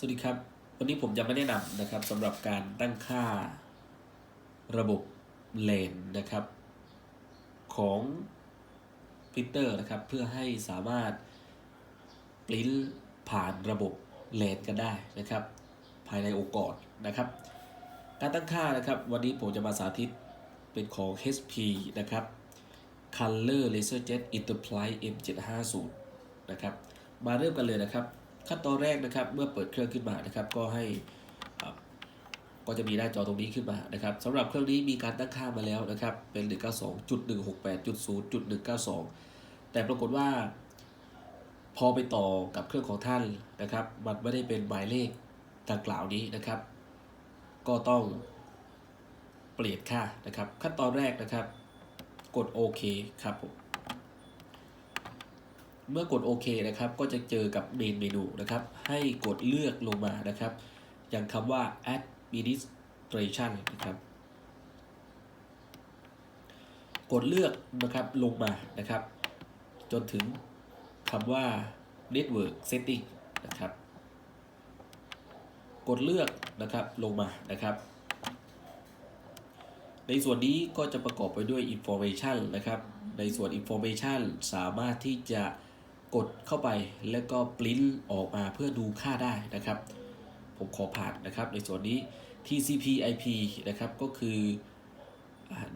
สวัสดีครับ วันนี้ผมจะไม่แนะนำนะครับสำหรับการตั้งค่าระบบเลนนะครับ ของปรินเตอร์นะครับ เพื่อให้สามารถปริ้นผ่านระบบเลนกันได้นะครับ ภายในองค์กรนะครับ การตั้งค่านะครับวันนี้ผมจะมาสาธิตเป็นของ HP นะครับ Color LaserJet Enterprise M750 นะครับ มาเริ่มกันเลยนะครับ ขั้นตอนแรกนะครับ เมื่อเปิดเครื่องขึ้นมานะครับ ก็ให้ก็จะมีหน้าจอตรงนี้ขึ้นมานะครับสำหรับเครื่องนี้มีการตั้งค่ามาแล้วนะครับ เป็น 192.168.0.192 แต่ปรากฏว่า พอไปต่อกับเครื่องของท่านนะครับ มันไม่ได้เป็นหมายเลขดังกล่าวนี้นะครับ ก็ต้องเปลี่ยนค่านะครับ ขั้นตอนแรกนะครับ กดโอเคครับผม เมื่อกดโอเคนะครับ ก็จะเจอกับเมนเมนูนะครับ ให้กดเลือกลงมานะครับ อย่างคำว่า administration นะครับ กดเลือกนะครับลงมานะครับ จนถึงคำว่า network setting นะครับ กดเลือกนะครับลงมานะครับ ในส่วนนี้ก็จะประกอบไปด้วย information นะครับ ในส่วน information สามารถที่จะ กดเข้าไปแล้วก็ปริ้นออกมาเพื่อดูค่าได้นะครับ ผมขอผ่านนะครับ ในส่วนนี้ TCP IP นะครับก็คือ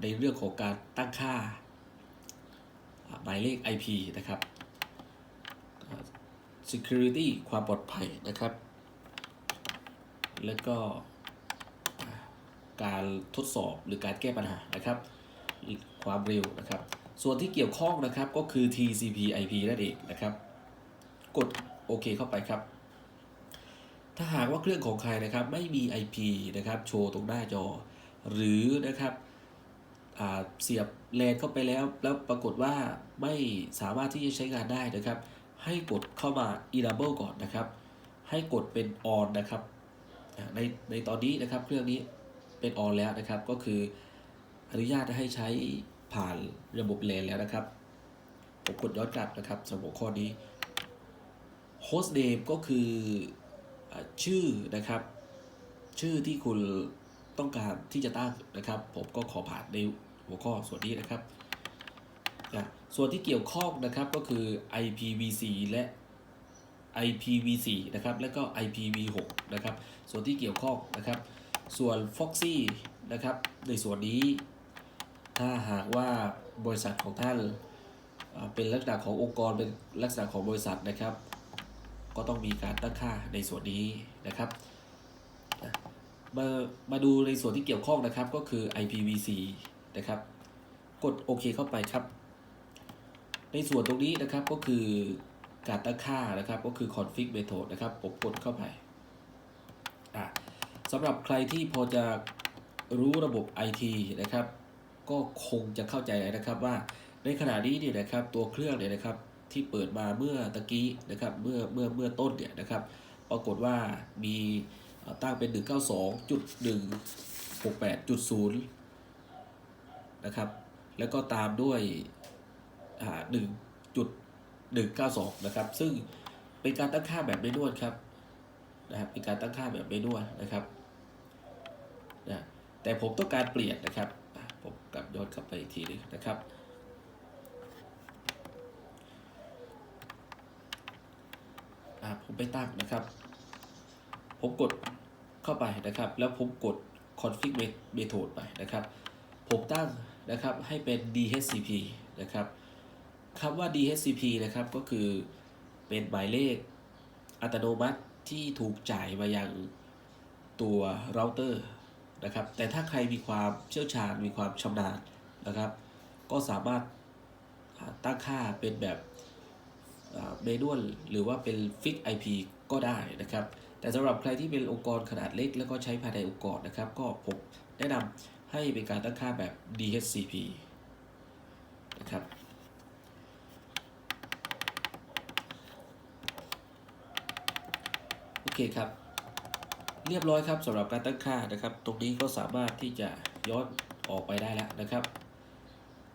ในเรื่องของการตั้งค่าหมายเลข IP นะครับ security ความปลอดภัยนะครับ แล้วก็การทดสอบหรือการแก้ปัญหานะครับ ความเร็วนะครับ ส่วนที่เกี่ยวข้องนะครับก็คือ TCP IP นั่นเองนะครับ กดโอเคเข้าไปครับ ถ้าหากว่าเครื่องของใครนะครับไม่มี IP นะครับโชว์ตรงหน้าจอ หรือนะครับเสียบแลนเข้าไปแล้ว แล้วปรากฏว่าไม่สามารถที่จะใช้งานได้นะครับ ให้กดเข้ามา enable ก่อนนะครับ ให้กดเป็น on นะครับในในตอนนี้นะครับเครื่องนี้เป็นออนแล้วนะครับ ก็คืออนุญาตให้ใช้ ผ่านระบบเลนแล้วนะครับ ผมกดย้อนกลับนะครับสำหรับข้อนี้ host name ก็คืออชื่อนะครับ ชื่อที่คุณต้องการที่จะตั้งนะครับ ผมก็ขอผ่านในหัวข้อส่วนนี้นะครับนะส่วนที่เกี่ยวข้องนะครับก็คือ IPv4 และ IPv4 นะครับ และก็ IPv6 นะครับ ส่วนที่เกี่ยวข้องนะครับ ส่วน Foxy นะครับ ในส่วนนี้ ถ้าหากว่าบริษัทของท่านเป็นลักษณะขององค์กรเป็นลักษณะของบริษัทนะครับ ก็ต้องมีการตั้งค่าในส่วนนี้นะครับ มามาดูในส่วนที่เกี่ยวข้องนะครับก็คือ IPv4 นะครับ กดโอเคเข้าไปครับ ในส่วนตรงนี้นะครับก็คือการตั้งค่านะครับก็คือ config method นะครับผมกดเข้าไปสำหรับใครที่พอจะรู้ระบบ IT นะครับ ก็คงจะเข้าใจนะครับว่าในขณะนี้เนี่ยนะครับตัวเครื่องเนี่ยนะครับที่เปิดมาเมื่อตะกี้นะครับเมื่อเมื่อเมื่อต้นเนี่ยนะครับปรากฏว่ามีเอ่อตั้งเป็น 192.168.0 นะครับ แล้วก็ตามด้วยอ่า1.192 นะครับ ซึ่งเป็นการตั้งค่าแบบไม่นวดครับนะครับเป็นการตั้งค่าแบบไม่นวดนะครับนะแต่ผมต้องการเปลี่ยนนะครับ ผมกลับย้อนกลับไปอีกทีหนึงนะครับ ผมไปตั้งนะครับ ผมกดเข้าไปนะครับ แล้วผมกด config method ไปนะครับ ผมตั้งนะครับให้เป็น DHCP นะครับคำว่า DHCP นะครับก็คือเป็นหมายเลขอัตโนมัติที่ถูกจ่ายมายังตัวเราเตอร์ นะครับ แต่ถ้าใครมีความเชี่ยวชาญมีความชำนาญนะครับ ก็สามารถตั้งค่าเป็นแบบเมนูลหรือว่าเป็นฟิก IP ก็ได้นะครับ แต่สำหรับใครที่เป็นองค์กรขนาดเล็ก แล้วก็ใช้ภายในองค์กรนะครับ ก็ผมแนะนำให้เป็นการตั้งค่าแบบ DHCP นะครับโอเคครับ เรียบร้อยครับสำหรับการตั้งค่านะครับ ตรงนี้ก็สามารถที่จะย้อนออกไปได้แล้วนะครับ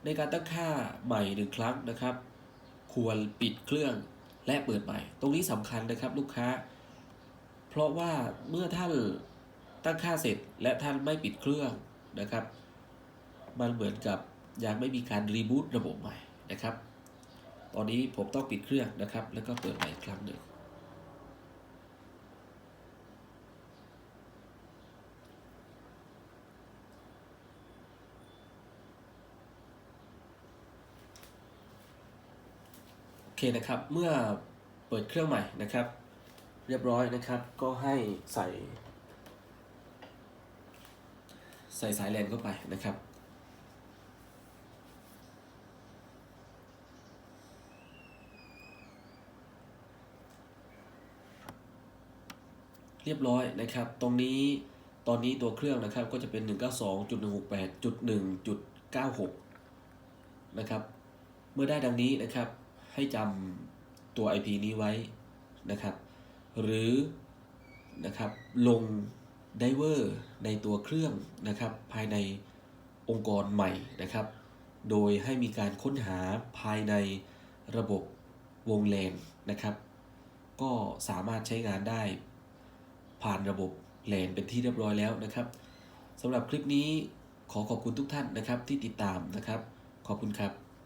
ในการตั้งค่าใหม่หนึ่งครั้งนะครับ ควรปิดเครื่องและเปิดใหม่ ตรงนี้สำคัญนะครับลูกค้า เพราะว่าเมื่อท่านตั้งค่าเสร็จและท่านไม่ปิดเครื่องนะครับ มันเหมือนกับยังไม่มีการรีบูตระบบใหม่นะครับ ตอนนี้ผมต้องปิดเครื่องนะครับ แล้วก็เปิดใหม่อีกครั้งหนึ่ง อเคนะครับ เมื่อเปิดเครื่องใหม่นะครับ เรียบร้อยนะครับ ก็ให้ใส่ ใส่สายแลนเข้าไปนะครับ เรียบร้อยนะครับ ตรงนี้ตอนนี้ตัวเครื่องนะครับก็จะเป็น 192.168.1.96 นะครับ เมื่อได้ดังนี้นะครับ ให้จำตัว IP นี้ไว้นะครับ หรือนะครับลงไดเวอร์ในตัวเครื่องนะครับ ภายในองค์กรใหม่นะครับ โดยให้มีการค้นหาภายในระบบวงแลนนะครับ ก็สามารถใช้งานได้ผ่านระบบแลนเป็นที่เรียบร้อยแล้วนะครับสำหรับคลิปนี้ขอขอบคุณทุกท่านนะครับที่ติดตามนะครับ ขอบคุณครับ